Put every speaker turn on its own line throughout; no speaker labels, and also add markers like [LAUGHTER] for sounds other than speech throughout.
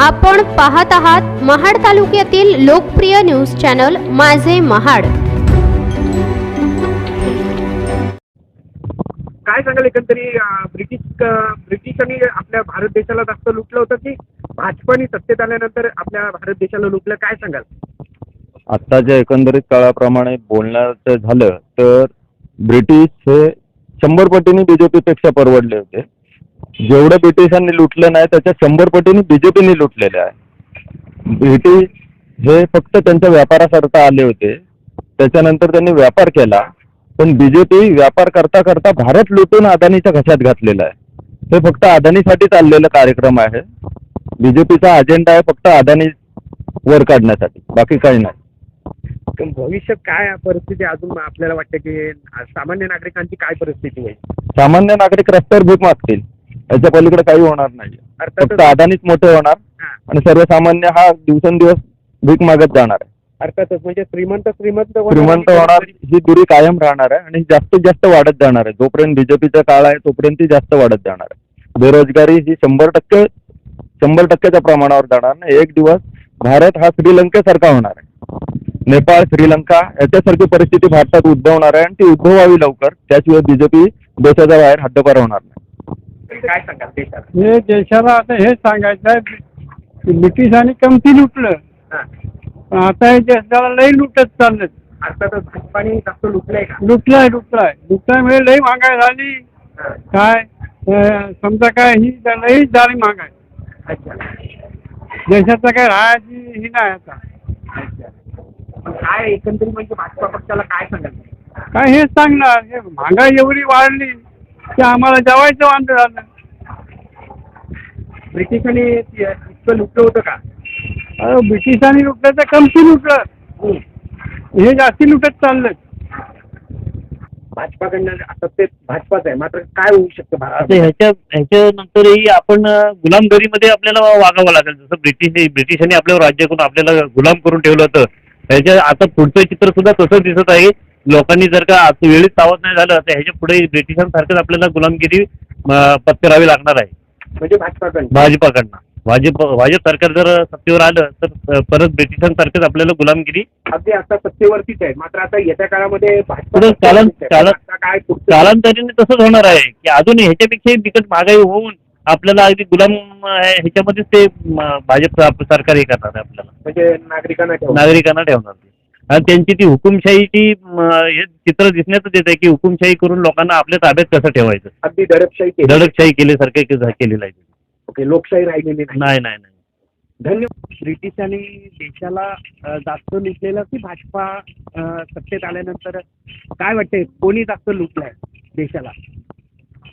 आपण पाहत आहात महाड तालुक्यातील लोकप्रिय न्यूज चॅनल माझे महाड.
काय सांगाल एकंदरी ब्रिटिश ब्रिटिशांनी आपल्या भारत देशाला जास्त लुटलं होतं की भाजपाने सत्तेत आल्यानंतर आपल्या भारत देशाला लुटलं? काय सांगाल?
आत्ताच्या एकंदरीत काळाप्रमाणे बोलण्याचं झालं तर ब्रिटिश हे शंभर पटीने बीजेपीपेक्षा परवडले होते. जेवढं ब्रिटिशांनी लुटलं नाही त्याच्या शंभर पटीने बीजेपीने लुटलेले आहे. ब्रिटिश हे फक्त त्यांच्या व्यापाराकरता आले होते. त्याच्यानंतर त्यांनी व्यापार केला. पण बीजेपी व्यापार करता करता भारत लुटून अदानीच्या घशात घातलेला आहे. हे फक्त अदानीसाठी चाललेला कार्यक्रम आहे. बीजेपीचा अजेंडा आहे फक्त अदानी वर काढण्यासाठी. बाकी काही नाही.
पण भविष्यात काय परिस्थिती? अजून आपल्याला वाटतं की सामान्य नागरिकांची काय परिस्थिती होईल?
सामान्य नागरिक रस्त्यावर भीक मागतील. याच्या पलीकडे काही होणार नाही.
अर्थातच
फक्त अदानीच मोठे होणार
हा,
आणि सर्वसामान्य हा दिवसेंदिवस भीक मागत जाणार आहे.
अर्थातच म्हणजे श्रीमंत श्रीमंत होणार
श्रीमंत
आणि
होणार
गरीब
ही दुरी कायम राहणार आहे आणि जास्तीत जास्त वाढत जाणार आहे. जोपर्यंत बीजेपीचा काळ आहे तोपर्यंत ती जास्त वाढत जाणार आहे. बेरोजगारी ही शंभर टक्के शंभर टक्क्याच्या प्रमाणावर जाणार नाही. एक दिवस भारत हा श्रीलंकेसारखा होणार आहे. नेपाळ श्रीलंका याच्यासारखी परिस्थिती भारतात उद्भवणार आहे आणि ती उद्भवावी लवकर. त्याशिवाय बीजेपी देशाच्या बाहेर हद्दपार होणार नाही.
काय सांगाल देशाला?
हे देशाला आता हेच सांगायचं आहे की ब्रिटिशांनी कमती लुटलं.
हा,
पण आता हे देशाला लई लुटत चाललं
अर्थातच भाजपाने जास्त लुटलंय का?
लुटलाय लुटलाय. लुटल्यामुळे लई महागाई झाली.
हा,
काय अं, समजा काय ही लई झाली महागाई.
अच्छा.
देशाचं काय राहायची ही नाही आता.
अच्छा. पण काय एकंदरीत म्हणजे भाजपा पक्षाला काय सांगाल?
काय हेच सांगणार? हे महागाई एवढी वाढली की आम्हाला जेवायचं वांद झालं.
ब्रिटिशांनी ति- इतकं लुटलं होतं का?
अरे ब्रिटिशांनी लुटलं तर कमती लुटलं. हे जास्ती लुटत चाललं
भाजपाकडनं सत्तेत भाजपाच आहे. मात्र काय होऊ शकतं
आता
भारतात
ह्याच्या ह्याच्यानंतरही आपण गुलामगिरीमध्ये आपल्याला वागावं लागेल. जसं ब्रिटिश ब्रिटिशांनी आपल्यावर राज्य करून आपल्याला गुलाम करून ठेवलं होतं. ह्याच्या आता पुढचं चित्र सुद्धा तसंच दिसत आहे. लोकांनी जर का आता वेळेत सावध नाही झालं तर ह्याच्या पुढे ब्रिटिशांसारखंच आपल्याला गुलामगिरी पत्करावी लागणार आहे.
म्हणजे भाजपाकडनं.
भाजपाकडनं. भाजप भाजप सरकार जर सत्तेवर आलं तर परत ब्रिटिशांसारखंच आपल्याला गुलामगिरी
अगदी आता सत्तेवरतीच आहे. मात्र आता येत्या काळामध्ये भाजपा
पुढं चालन-
सत्तेवरतीच आहे.
चालन-
आता काय पुढचं-
कालांतराने तसंच होणार आहे की अजून ह्याच्यापेक्षा बिकट महागाई होऊन आपल्याला अगदी गुलाम अं, ह्याच्यामध्येच ते म, भाजप सरकार हे करणार आहे आपल्याला.
म्हणजे नागरिकांना ठेवणं.
नागरिकांना ठेवणार ते आणि त्यांची ती हुकुमशाहीची हे चित्र दिसण्यातच येत आहे की हुकुमशाही करून लोकांना आपल्या ताब्यात कसं ठेवायचं?
अगदी दडपशाही केली.
दडपशाही केल्यासारखं के- केलेलं आहे
ओके लोकशाही राहिलेली नाही.
नाही नाही नाही.
धन्यवाद. ब्रिटिशांनी देशाला अ, जास्त लुटलेलं की भाजपा अ, सत्तेत आल्यानंतर काय वाटतंय? कोणी जास्त लुटलंय देशाला?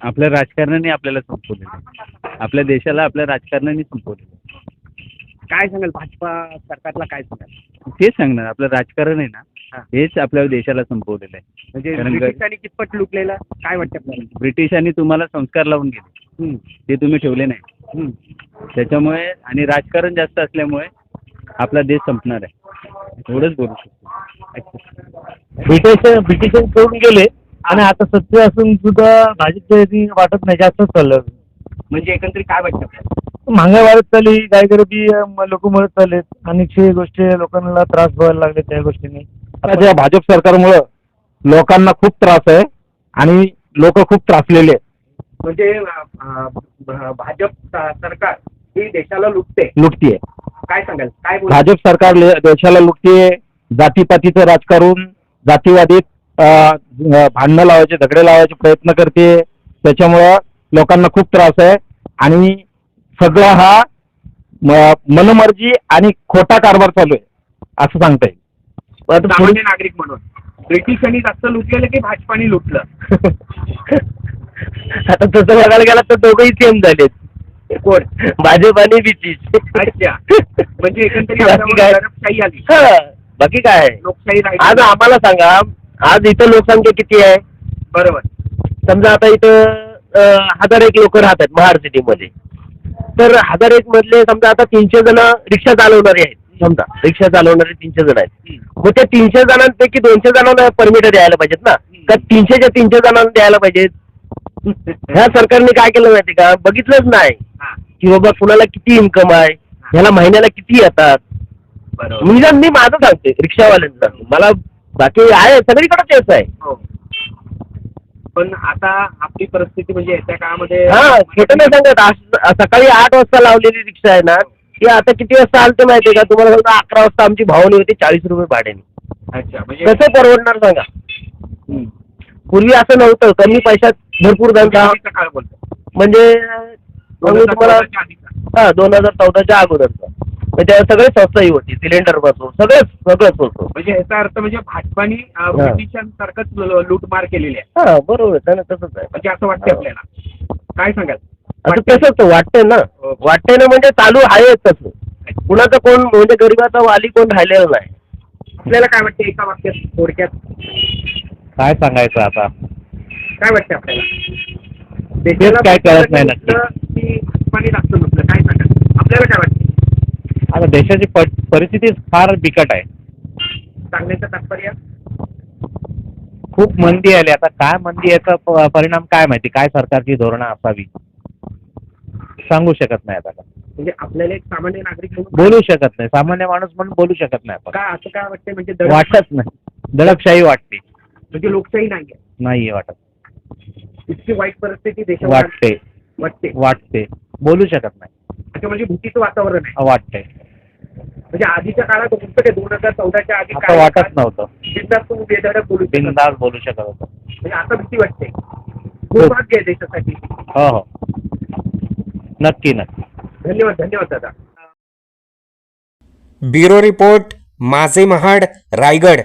आपल्या राजकारणाने आपल्याला संपवलेलं. आपल्या देशाला आपल्या राजकारणाने संपवलेलं.
काय सांगाल? भाजपा सरकारला काय सांगाल?
तेच सांगणार आपलं राजकारण आहे
हा.
ना हेच आपल्या देशाला संपवलेलं आहे.
म्हणजे
कारण
ब्रिटिशांनी कितपट लुटलेलं? काय वाटतं आपल्याला?
ब्रिटिशांनी तुम्हाला संस्कार लावून गेले.
हम्म,
ते तुम्ही ठेवले नाही.
हम्म.
त्याच्यामुळे आणि राजकारण जास्त असल्यामुळे आपला देश संपणार आहे. एवढंच बोलू शकतो.
ब्रिटिश ब्रिटिश सोडून गेले? आणि आता सत्य असून सुद्धा भाजपच्या वाटत नाही जास्तच चाललं.
म्हणजे एकंदरीत काय वाटतं आपल्याला?
महागाई वाढत चालली गायगरबी लोक मरत चाललेत. अनेकशे गोष्टी लोकांना त्रास व्हायला लागले त्या गोष्टीने.
आता या भाजप सरकारमुळं लोकांना खूप त्रास आहे आणि लोक खूप त्रासलेले आहेत.
म्हणजे भाजप सरकार ही देशाला लुटते.
लुटतीये.
काय सांगाल? काय
भाजप सरकार ले- देशाला लुटतीये. जातीपातीचं राजकारण जातीवादीत भांडणं लावायचे झगडे लावायचे प्रयत्न करते त्याच्यामुळं लोकांना खूप त्रास आहे. आणि सगळा हा मनमर्जी आणि खोटा कारभार चालू आहे असं सांगता येईल.
सामान्य नागरिक म्हणून. ब्रिटिशांनी जास्त लुटलेलं की भाजपाने लुटलं? [LAUGHS]
आता तसं बघायला गेला तर दोघंही सेम झालेत.
कोण?
भाजप आणि ब्रिटिश
अच्छा. म्हणजे एकंदरीत
बाकी काय?
दडपशाही आली.
हा, बाकी काय? आहे?
लोकशाही
आज
राहिली
आम्हाला सांगा आज इथं लोकसंख्या किती आहे?
बरोबर.
समजा आता इथं अं, हजार एक लोक राहतात महाड सिटीमध्ये तर हजार एक मधले समजा आता तीनशे जण रिक्षा चालवणारे आहेत. समजा रिक्षा चालवणारे तीनशे जण आहेत. मग त्या तीनशे जणांपैकी दोनशे जणांना परमिट द्यायला पाहिजेत ना. का तीनशेच्या तीनशे जणांना द्यायला पाहिजेत? ह्या सरकारने काय केलं माहिती का? बघितलंच नाही. की बाबा कुणाला किती इन्कम आहे
ह्याला महिन्याला किती येतात? मी मी माझं सांगते रिक्षावाल्यांचं मला बाकी आहे सगळीकडे तेच आहे.
हो. पण आता आपली परिस्थिती म्हणजे येत्या काळामध्ये
हा छोटं नाही सांगत. आज- सकाळी आठ वाजता लावलेली रिक्षा आहे ना ती आता किती वाजता आलते माहितीये का? तुम्हाला सांगतो अकरा वाजता आमची भावनी होती चाळीस रुपये भाड्याने.
अच्छा म्हणजे
कसं परवडणार सांगा?
हम्म.
पूर्वी असं नव्हतं. कमी पैशात भरपूर धंदा.
आधीचा काळ बोलतो
म्हणजे मग मी तुम्हाला
आधीचा.
हा दोन हजार चौदाच्या अगोदरचा म्हणजे सगळे स्वस्तही होती सिलेंडरपासून सगळंच सगळंच होतं.
म्हणजे याचा अर्थ म्हणजे भाजपानी ब्रिटिशांसारखंच लूटमार केलेली आहे.
हा बरोबर आहे ना तसंच आहे.
म्हणजे असं वाटतं आपल्याला. काय सांगाल?
आता तसंच वाटतंय ना.
हो.
वाटतंय ना म्हणजे चालू आहे तसं. कुणाचं कोण म्हणजे गरीबाचा वाली कोण राहिलेला नाही.
आपल्याला काय वाटतं एका वाक्यात थोडक्यात?
काय सांगायचं आता?
काय वाटतं आपल्याला?
काय कळत नाही नक्की.
की भाजपाने जास्त लुटलं काय सांगाल? आपल्याला काय वाटतं
आता देशाची प- परिस्थिती फार बिकट आहे.
सांगण्याचं तात्पर्य?
खूप मंदी आली. आता काय मंदी याचा प- परिणाम काय माहिती? काय सरकारची धोरणं असावी? सांगू शकत नाही आता.
म्हणजे आपल्याला एक सामान्य नागरिक म्हणून
बोलू शकत नाही. सामान्य माणूस म्हणून बोलू शकत नाही आपण.
काय असं काय वाटतं म्हणजे दडप-
वाटत नाही. दडपशाही वाटते.
म्हणजे लोकशाही नाहीये.
नाहीये वाटत.
इतकी वाईट परिस्थिती देशात
वाटते.
वाटते.
वाटते. बोलू शकत नाही.
अच्छा म्हणजे भीतीचं वातावरण आहे.
वाटते.
म्हणजे आधीच्या काळात होतं ते दोन हजार चौदाच्या आधी
आता
काय
वाटत नव्हतं.
बिनधास्त तुम्ही बेधडक बोलू शकत होता.
बिनधास्त बोलू शकत होतं.
म्हणजे आता भीती वाटते. दुर्भाग्य आहे देशासाठी.
हो हो. नक्की नक्की.
धन्यवाद धन्यवाद दादा.
ब्युरो रिपोर्ट माझे महाड रायगड.